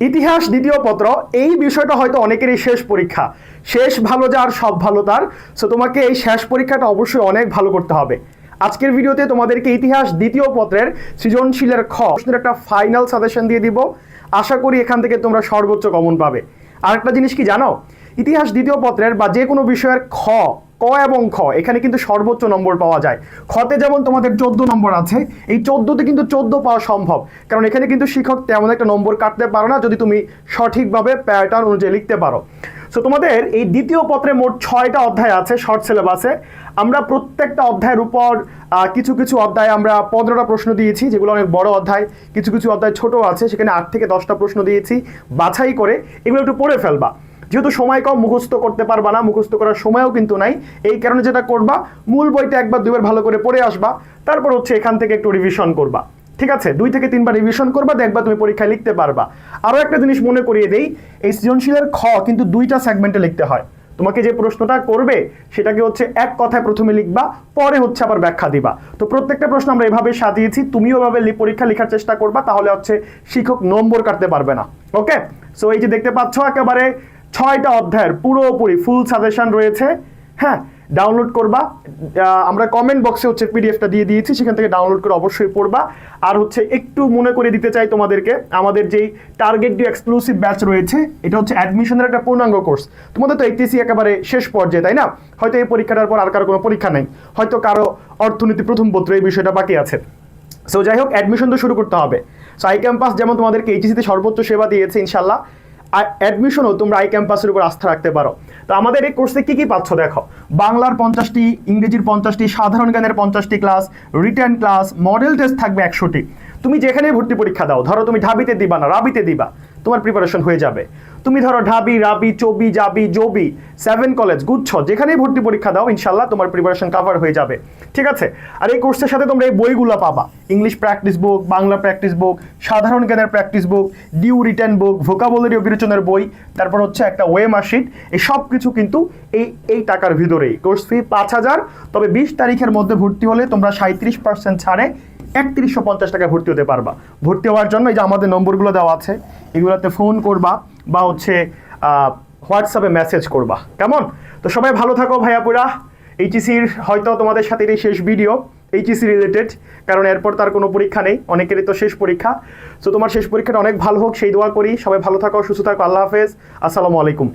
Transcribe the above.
ইতিহাস দ্বিতীয় পত্র, এই বিষয়টা হয়তো অনেকেরই শেষ পরীক্ষা। শেষ ভালো যার, সব ভালো তার। সো তোমাকে এই শেষ পরীক্ষাটা অবশ্যই অনেক ভালো করতে হবে। আজকের ভিডিওতে তোমাদেরকে ইতিহাস দ্বিতীয় পত্রের সৃজনশীলের খ, প্রশ্নের একটা ফাইনাল সাজেশন দিয়ে দিব। আশা করি এখান থেকে তোমরা সর্বোচ্চ কমন পাবে। আরেকটা জিনিস কি জানো? ইতিহাস দ্বিতীয় পত্রের বা যে কোনো বিষয়ের খ ক এবং খ, এখানে কিন্তু সর্বোচ্চ নম্বর পাওয়া যায়। খতে যেমন তোমাদের চোদ্দ নম্বর আছে, এই চোদ্দতে কিন্তু চোদ্দ পাওয়া সম্ভব। কারণ এখানে কিন্তু শিক্ষক তেমন একটা নম্বর কাটতে পারো না, যদি তুমি সঠিকভাবে প্যাটার্ন অনুযায়ী লিখতে পারো। সো তোমাদের এই দ্বিতীয় পত্রে মোট ছয়টা অধ্যায় আছে শর্ট সিলেবাসে আমরা প্রত্যেকটা অধ্যায়ের উপর কিছু কিছু অধ্যায় আমরা পনেরোটা প্রশ্ন দিয়েছি, যেগুলো অনেক বড় অধ্যায়। কিছু কিছু অধ্যায় ছোট আছে, সেখানে আট থেকে দশটা প্রশ্ন দিয়েছি, বাছাই করে এগুলো একটু পড়ে ফেলবা। যেহেতু সময় কম মুখস্থ করতে পারবা না, মুখস্থ করার সময়ও কিন্তু নাই। এই কারণে যেটা করবা, মূল বইটা একবার দুইবার ভালো করে পড়ে আসবা, তারপর হচ্ছে এখান থেকে একটু রিভিশন করবা। ঠিক আছে? দুই থেকে তিনবার রিভিশন করবা দেখবা তুমি পরীক্ষায় লিখতে পারবা। আরও একটা জিনিস মনে করিয়ে দেই, এই সৃজনশীলের খ কিন্তু দুইটা সেগমেন্টে লিখতে হয়। তোমাকে যে প্রশ্নটা করবে, সেটাকে হচ্ছে এক কথায় প্রথমে লিখবা, পরে হচ্ছে আবার ব্যাখ্যা দিবা। তো প্রত্যেকটা প্রশ্ন আমরা এভাবে সাজিয়েছি, তুমিও এভাবে পরীক্ষা লেখার চেষ্টা করবা, তাহলে হচ্ছে শিক্ষক নম্বর কাটতে পারবে না। ওকে সো এই যে দেখতে পাচ্ছ, একেবারে ছয়টা অধ্যায়ের পুরোপুরি ফুল সাজেশন রয়েছে। হ্যাঁ ডাউনলোড করবা। আমরা কমেন্ট বক্সে হচ্ছে পিডিএফটা দিয়ে দিয়েছি, সেখান থেকে ডাউনলোড করে অবশ্যই পড়বা। আর হচ্ছে একটু মনে করে দিতে চাই তোমাদেরকে, আমাদের যেই টার্গেট ডি এক্সক্লুসিভ ব্যাচ রয়েছে, এটা হচ্ছে অ্যাডমিশনের একটা পূর্ণাঙ্গ কোর্স তোমাদের তো এইচএসি একেবারে শেষ পর্যায়ে, তাই না? হয়তো এই পরীক্ষাটার পর আর কারও কোনো পরীক্ষা নেই। হয়তো কারও অর্থনীতি প্রথম পত্র এই বিষয়টা বাকি আছে। সো যাই হোক অ্যাডমিশন তো শুরু করতে হবে। সো আই ক্যাম্পাস যেমন তোমাদেরকে এইচএসিতে সর্বোচ্চ সেবা দিয়েছে, ইনশাল্লাহ। অ্যাডমিশনও তোমরা আই ক্যাম্পাসের উপর আস্থা রাখতে পারো। তো আমাদের এই কোর্সে কী কী পাচ্ছ দেখো? বাংলার পঞ্চাশটি, ইংরেজির পঞ্চাশটি, সাধারণ জ্ঞানের পঞ্চাশটি class return class model test থাকবে একশোটি। তুমি যেখানে ভর্তি পরীক্ষা দাও, ধরো তুমি ঢাবিতে দিবা না, রাবিতে দিবা। তোমার প্রিপারেশন হয়ে যাবে। তুমি ধরো ঢাবি, রাবি, চবি, জাবি, জবি সেভেন কলেজ গুচ্ছ, যেখানেই ভর্তি পরীক্ষা দাও ইনশাল্লাহ তোমার প্রিপারেশন কভার হয়ে যাবে। ঠিক আছে? আর এই কোর্সের সাথে তোমরা এই বইগুলো পাবা। English practice book Bangla practice book সাধারণ জ্ঞানের practice book due return book vocabulary অভিরোচনের বই, তারপর হচ্ছে একটা ওয়ে মার্কশিট এই সব কিছু কিন্তু এই এই টাকার ভিতরেই। কোর্স ফি পাঁচ হাজার, তবে বিশ তারিখের মধ্যে ভর্তি হলে তোমরা সাঁত্রিশ পার্সেন্ট ছাড়ে একত্রিশশো পঞ্চাশ টাকায় ভর্তি হতে পারবা। ভর্তি হওয়ার জন্য এই যে আমাদের নম্বরগুলো দেওয়া আছে, এগুলোতে ফোন করবা বা হচ্ছে হোয়াটসঅ্যাপে মেসেজ করবা। কেমন? তো সবাই ভালো থাকো ভাইয়াপুরা। এইচএসির হয়তো তোমাদের সাথে এই শেষ ভিডিও এইচএসি রিলেটেড কারণ এরপর তার কোনো পরীক্ষা নেই, অনেকেরই তো শেষ পরীক্ষা। তো তোমার শেষ পরীক্ষাটা অনেক ভালো হোক, সেই দোয়া করি। সবাই ভালো থাকো, সুস্থ থাকো, আল্লাহ হাফেজ। আসসালামু আলাইকুম।